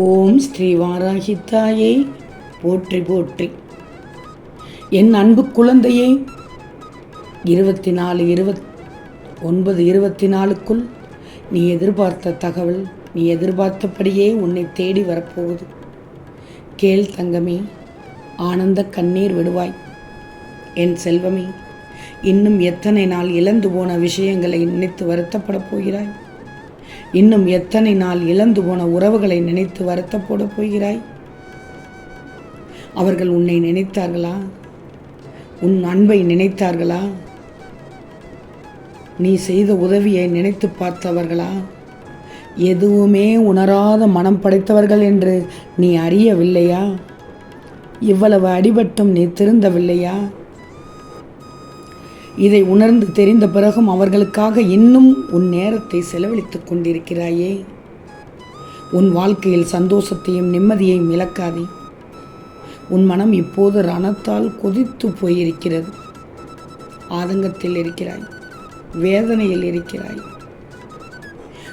ஓம் ஸ்ரீ வாராகித்தாயே போற்றி போற்றி. என் அன்பு குழந்தையே இருபத்தி நாலு இருபத் ஒன்பது இருபத்தி நாலுக்குள் நீ எதிர்பார்த்த தகவல் நீ எதிர்பார்த்தபடியே உன்னை தேடி வரப்போகுது. கேள் தங்கமே ஆனந்த கண்ணீர் விடுவாய். என் செல்வமே இன்னும் எத்தனை நாள் இழந்து போன விஷயங்களை நினைத்து வருத்தப்படப் போகிறாய்? இன்னும் எத்தனை நாள் இழந்து போன உறவுகளை நினைத்து வருத்தப்போட போகிறாய்? அவர்கள் உன்னை நினைத்தார்களா? உன் அன்பை நினைத்தார்களா? நீ செய்த உதவியை நினைத்து பார்த்தவர்களா? எதுவுமே உணராத மனம் படைத்தவர்கள் என்று நீ அறியவில்லையா? இவ்வளவு அடிபட்டும் நீ திருந்தவில்லையா? இதை உணர்ந்து தெரிந்த பிறகும் அவர்களுக்காக இன்னும் உன் நேரத்தை செலவழித்துக் கொண்டிருக்கிறாயே. உன் வாழ்க்கையில் சந்தோஷத்தையும் நிம்மதியையும் இழக்காதே. உன் மனம் இப்போது ரணத்தால் கொதித்து போயிருக்கிறது. ஆதங்கத்தில் இருக்கிறாய். வேதனையில் இருக்கிறாய்.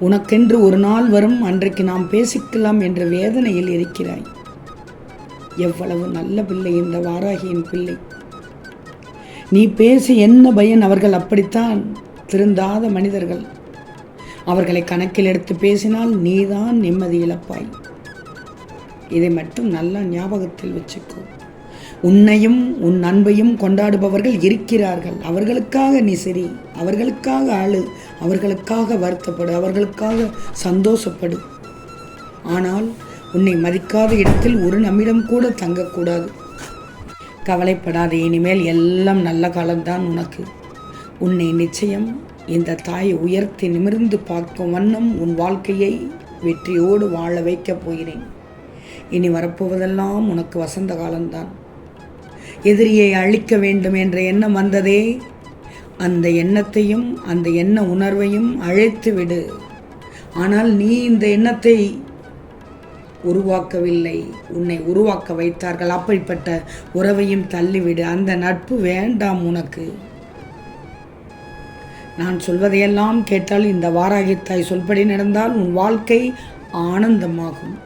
உனக்கென்று ஒரு நாள் வரும் அன்றைக்கு நாம் பேசிக்கலாம் என்ற வேதனையில் இருக்கிறாய். எவ்வளவு நல்ல பிள்ளை இந்த வாராகியின் பிள்ளை. நீ பேசி என்ன பயன்? அவர்கள் அப்படித்தான் திருந்தாத மனிதர்கள். அவர்களை கணக்கில் எடுத்து பேசினால் நீதான் நிம்மதி இழப்பாய். இதை மட்டும் நல்லா ஞாபகத்தில் வச்சுக்கோ. உன்னையும் உன் அன்பையும் கொண்டாடுபவர்கள் இருக்கிறார்கள். அவர்களுக்காக நீ சரி அவர்களுக்காக அழு அவர்களுக்காக வருத்தப்படு அவர்களுக்காக சந்தோஷப்படு. ஆனால் உன்னை மதிக்காத இடத்தில் ஒரு நம்மிடம் கூட தங்கக்கூடாது. கவலைப்படாத இனிமேல் எல்லாம் நல்ல காலம்தான் உனக்கு. உன்னை நிச்சயம் இந்த தாயை உயர்த்தி நிமிர்ந்து பார்க்கும் வண்ணம் உன் வாழ்க்கையை வெற்றியோடு வாழ வைக்கப் போகிறேன். இனி வரப்போவதெல்லாம் உனக்கு வசந்த காலம்தான். எதிரியை அழிக்க வேண்டும் என்ற எண்ணம் வந்ததே. அந்த எண்ணத்தையும் அந்த எண்ண உணர்வையும் அழைத்து விடு ஆனால் நீ இந்த எண்ணத்தை உருவாக்கவில்லை. உன்னை உருவாக்க வைத்தார்கள். அப்படிப்பட்ட உறவையும் தள்ளிவிடு. அந்த நட்பு வேண்டாம் உனக்கு. நான் சொல்வதையெல்லாம் கேட்டால் இந்த வாராகித்தாய் சொல்படி நடந்தால் உன் வாழ்க்கை ஆனந்தமாகும்.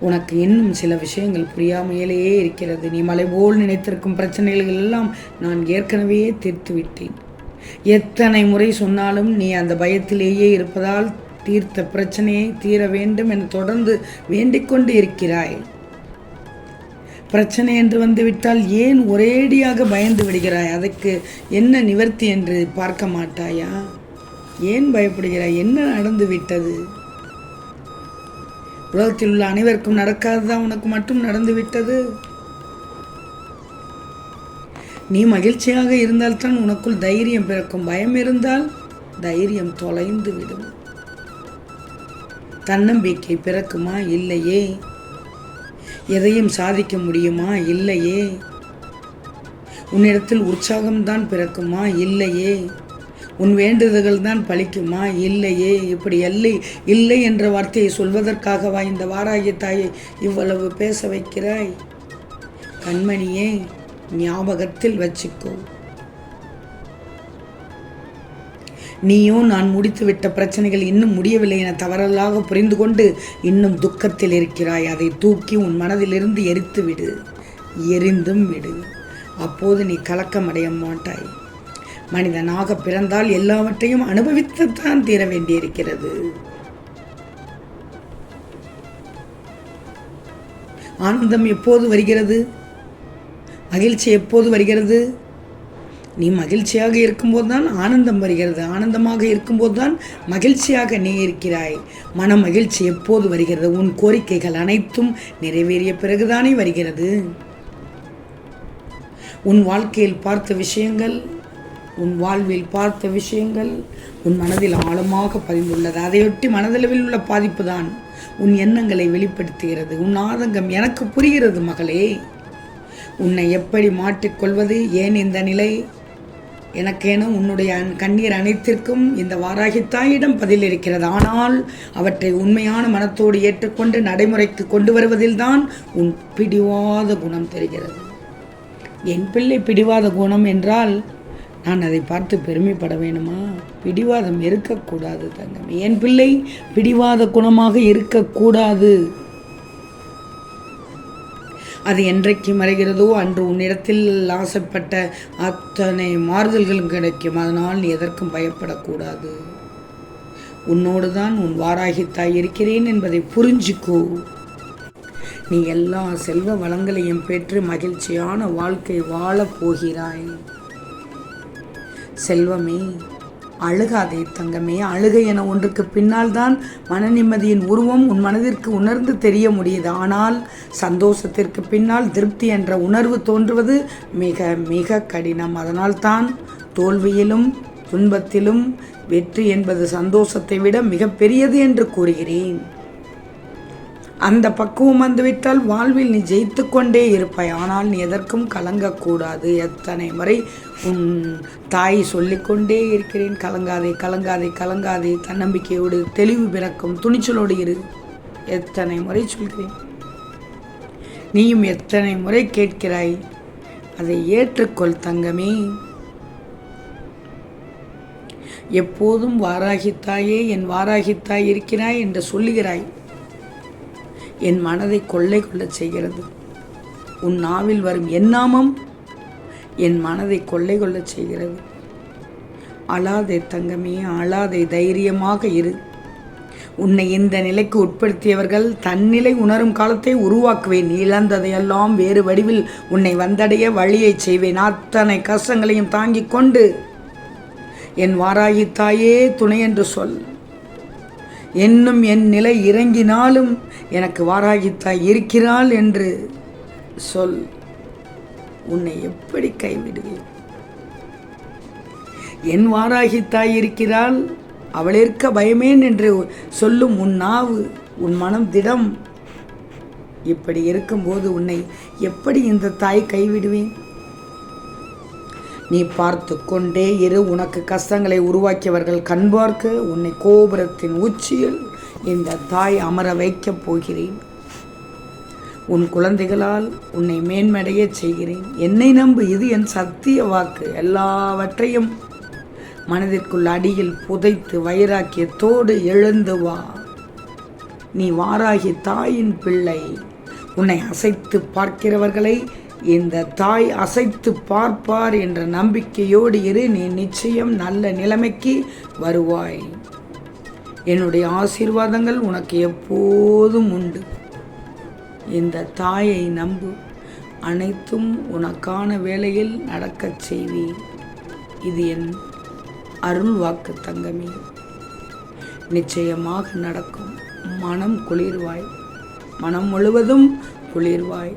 உனக்கு இன்னும் சில விஷயங்கள் புரியாமையிலேயே இருக்கிறது. நீ மலை போல் நினைத்திருக்கும் பிரச்சனைகள் எல்லாம் நான் ஏற்கனவே தீர்த்து விட்டேன் எத்தனை முறை சொன்னாலும் நீ அந்த பயத்திலேயே இருப்பதால் தீர்த்த பிரச்சனையை தீர வேண்டும் என தொடர்ந்து வேண்டிக்கொண்டு இருக்கிறாய் பிரச்சனை என்று வந்துவிட்டால் ஏன் ஒரேடியாக பயந்து விடுகிறாய்? அதற்கு என்ன நிவர்த்தி என்று பார்க்க மாட்டாயா? ஏன் பயப்படுகிறாய்? என்ன நடந்து விட்டது? உலகத்தில் உள்ள அனைவருக்கும் நடக்காததான் உனக்கு மட்டும் நடந்து விட்டது? நீ மகிழ்ச்சியாக இருந்தால்தான் உனக்குள் தைரியம் பிறக்கும். பயம் இருந்தால் தைரியம் தொலைந்து விடும். தன்னம்பிக்கை பிறக்குமா இல்லையே? எதையும் சாதிக்க முடியுமா இல்லையே? உன்னிடத்தில் உற்சாகம்தான் பிறக்குமா இல்லையே? உன் வேண்டுதல்கள் தான் பழிக்குமா இல்லையே? இப்படி எல்லை இல்லை என்ற வார்த்தையை சொல்வதற்காகவா இந்த வாராகி தாயை இவ்வளவு பேச வைக்கிறாய்? கண்மணியே ஞாபகத்தில் வச்சுக்கோ. நீயோ நான் முடித்துவிட்ட பிரச்சனைகள் இன்னும் முடியவில்லை என தவறலாக புரிந்து கொண்டு இன்னும் துக்கத்தில் இருக்கிறாய். அதை தூக்கி உன் மனதிலிருந்து எரித்து விடு எரிந்தும் விடு. அப்போது நீ கலக்கமடைய மாட்டாய். மனிதனாக பிறந்தால் எல்லாவற்றையும் அனுபவித்துத்தான் தீர வேண்டியிருக்கிறது. ஆனந்தம் எப்போது வருகிறது? மகிழ்ச்சி எப்போது வருகிறது? நீ மகிழ்ச்சியாக இருக்கும்போது தான் ஆனந்தம் வருகிறது. ஆனந்தமாக இருக்கும்போது தான் மகிழ்ச்சியாக நீ இருக்கிறாய். மன மகிழ்ச்சி எப்போது வருகிறது? உன் கோரிக்கைகள் அனைத்தும் நிறைவேறிய பிறகுதானே வருகிறது. உன் வாழ்க்கையில் பார்த்த விஷயங்கள் உன் வாழ்வில் பார்த்த விஷயங்கள் உன் மனதில் ஆழமாக பதிந்துள்ளது. அதையொட்டி மனதளவில் உள்ள பாதிப்பு தான் உன் எண்ணங்களை வெளிப்படுத்துகிறது. உன் ஆதங்கம் எனக்கு புரிகிறது மகளே. உன்னை எப்படி மாற்றிக்கொள்வது? ஏன் இந்த நிலை? எனக்கேனும் உன்னுடைய கண்ணீர் அனைத்திற்கும் இந்த வாராகி தாயிடம் பதில் இருக்கிறது ஆனால் அவற்றை உண்மையான மனத்தோடு ஏற்றுக்கொண்டு நடைமுறைக்கு கொண்டு வருவதில்தான் உன் பிடிவாத குணம் தெரிகிறது. என் பிள்ளை பிடிவாத குணம் என்றால் நான் அதை பார்த்து பெருமைப்பட வேணுமா? பிடிவாதம் இருக்கக்கூடாது தங்கம். என் பிள்ளை பிடிவாத குணமாக இருக்கக்கூடாது. அது என்றைக்கு மறைகிறதோ அன்று உன்னிடத்தில் ஆசைப்பட்ட அத்தனை மாறுதல்களும் கிடைக்கும். அதனால் நீ எதற்கும் பயப்படக்கூடாது. உன்னோடு தான் உன் வாராகித்தாய் இருக்கிறேன் என்பதை புரிஞ்சுக்கோ. நீ எல்லா செல்வ வளங்களையும் பெற்று மகிழ்ச்சியான வாழ்க்கை வாழப் போகிறாய். செல்வமே அழுகாதே தங்கமே அழுகை என ஒன்றுக்கு பின்னால் தான் மன நிம்மதியின் உருவம் உன் மனதிற்கு உணர்ந்து தெரிய முடியுது. ஆனால் சந்தோஷத்திற்கு பின்னால் திருப்தி என்ற உணர்வு தோன்றுவது மிக மிக கடினம். அதனால்தான் தோல்வியிலும் துன்பத்திலும் வெற்றி என்பது சந்தோஷத்தை விட மிகப்பெரியது என்று கூறுகிறேன். அந்த பக்குவம் வந்துவிட்டால் வாழ்வில் நீ ஜெயித்து கொண்டே இருப்பாய். ஆனால் நீ எதற்கும் கலங்கக்கூடாது. எத்தனை முறை உன் தாய் சொல்லிக்கொண்டே இருக்கிறேன். கலங்காதே கலங்காதே கலங்காதே. தன்னம்பிக்கையோடு தெளிவு பிறக்கும். துணிச்சலோடு இரு. எத்தனை முறை சொல்கிறேன். நீயும் எத்தனை முறை கேட்கிறாய். அதை ஏற்றுக்கொள் தங்கமே. எப்போதும் வாராகித்தாயே என் வாராகித்தாய் இருக்கிறாய் என்று சொல்லுகிறாய். என் மனதை கொள்ளை கொள்ளச் செய்கிறது. உன் நாவில் வரும் எண்ணாமம் என் மனதை கொள்ளை கொள்ளச் செய்கிறது. அழாதே தங்கமே அழாதே தைரியமாக இரு. உன்னை இந்த நிலைக்கு உட்படுத்தியவர்கள் தன்னிலை உணரும் காலத்தை உருவாக்குவேன். இழந்ததையெல்லாம் வேறு வடிவில் உன்னை வந்தடைய வழியை செய்வேன். அத்தனை கஷ்டங்களையும் தாங்கிக் கொண்டு என் வாராகி தாயே துணை என்று சொல். என்னும் என் நிலை இறங்கினாலும் எனக்கு வாராகித்தாய் இருக்கிறாள் என்று சொல். உன்னை எப்படி கைவிடுவேன்? என் வாராகித்தாய் இருக்கிறாள் அவளிற்க பயமேன் என்று சொல்லும் உன் நாவு உன் மனம் திடம். இப்படி இருக்கும்போது உன்னை எப்படி இந்த தாய் கைவிடுவேன்? நீ பார்த்து கொண்டே இரு. உனக்கு கஷ்டங்களை உருவாக்கியவர்கள் கண்பார்க்க உன்னை கோபுரத்தின் உச்சியில் இந்த தாய் அமர வைக்கப் போகிறேன். உன் குழந்தைகளால் உன்னை மேன்மடைய செய்கிறேன். என்னை நம்பு. இது என் சத்திய வாக்கு. எல்லாவற்றையும் மனதிற்குள் அடியில் புதைத்து வைராக்கியத்தோடு எழுந்து வா. நீ வாராகி தாயின் பிள்ளை. உன்னை அசைத்து பார்க்கிறவர்களை இந்த தாய் அசைத்து பார்ப்பார் என்ற நம்பிக்கையோடு இரு நீ நிச்சயம் நல்ல நிலைமைக்கு வருவாய். என்னுடைய ஆசீர்வாதங்கள் உனக்கு எப்போதும் உண்டு. இந்த தாயை நம்பு. அனைத்தும் உனக்கான வேலையில் நடக்கச் செய்வேன் இது என் அருள் வாக்கு தங்கமே. நிச்சயமாக நடக்கும். மனம் குளிர்வாய். மனம் முழுவதும் குளிர்வாய்.